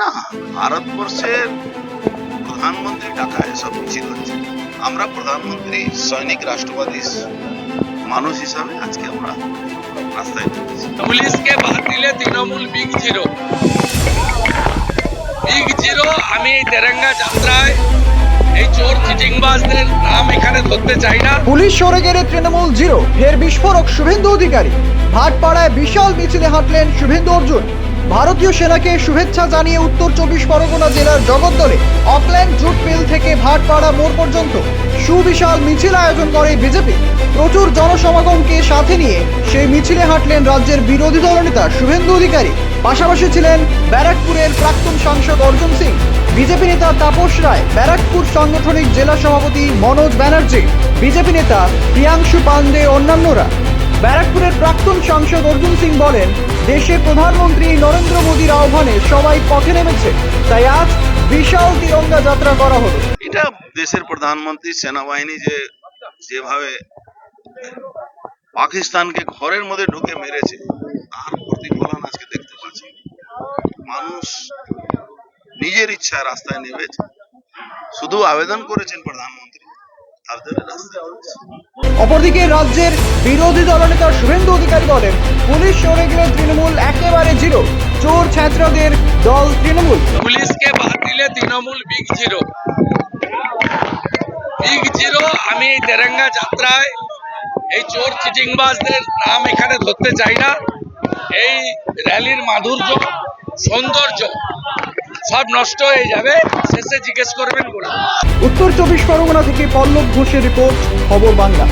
না ভারতবর্ষের প্রধানমন্ত্রী ডাকা এসব মিছিল হচ্ছে। আমরা প্রধানমন্ত্রী সৈনিক রাষ্ট্রবাদী মানুষ হিসাবে আজকে আমরা রাস্তায় পুলিশকে বাদ দিলে Trinamool big zero. Big zero আমি তেরেঙ্গা যাত্রায় এই চোর চিটিংবাজদের নাম এখানে ধরতে চাই না। পুলিশ সরে গেলে তৃণমূল জিরো ফের বিস্ফোরক শুভেন্দু অধিকারী। ভাটপাড়ায় বিশাল মিছিলে হাঁটলেন শুভেন্দু অর্জুন। ভারতীয় সেনাকে শুভেচ্ছা জানিয়ে উত্তর চব্বিশ পরগনা জেলার জগদ্দলে অকল্যান্ড জুট মিল থেকে ভাটপাড়া মোড় পর্যন্ত সুবিশাল মিছিল আয়োজন করে বিজেপি। প্রচুর জনসমাগমকে সাথে নিয়ে সেই মিছিলে হাঁটলেন রাজ্যের বিরোধী দলনেতা শুভেন্দু অধিকারী। পাশাপাশি ছিলেন ব্যারাকপুরের প্রাক্তন সাংসদ অর্জুন সিং। বিজেপি নেতা তাপস রায়, ব্যারাকপুর সাংগঠনিক জেলা সভাপতি মনোজ ব্যানার্জি, বিজেপি নেতা প্রিয়াংশু পান্ডে অন্যান্যরা। ব্যারাকপুরের প্রাক্তন সাংসদ অর্জুন সিং বলেন দেশের প্রধানমন্ত্রী নরেন্দ্র মোদীর আহ্বানে সবাই পথে নেমেছে। তাই আজ বিশাল তিরঙ্গা যাত্রা করা হলো। এটা দেশের প্রধানমন্ত্রী সেনাবাহিনী যে, যেভাবে পাকিস্তানকে ঘরের মধ্যে ঢুকে মেরেছে, তার প্রতিফলন আজকে দেখতে পাচ্ছি। মানুষ নিজের ইচ্ছায় রাস্তায় নেমেছে। শুধু আবেদন করেছেন প্রধানমন্ত্রী তার জন্য রাস্তায় নেমেছে। অপরদিকে রাজ্যের বিরোধী দলনেতা শুভেন্দু অধিকারী বলেন, পুলিশ সরে গেলে তৃণমূল একেবারে জিরো। চোর ছ্যাঁচড়াদের দল তৃণমূল। পুলিশকে বাদ দিলে Trinamool big zero. Big zero, আমি তেরেঙ্গা যাত্রায় এই চোর চিটিংবাজদের নাম এখানে ধরতে চাই না। এই র্যালির মাধুর্য, সৌন্দর্য সব নষ্ট হয়ে যাবে। শেষে জিজ্ঞেস করবেন উত্তর চব্বিশ পরগনা থেকে পল্লব ঘোষের রিপোর্ট, খবর বাংলা।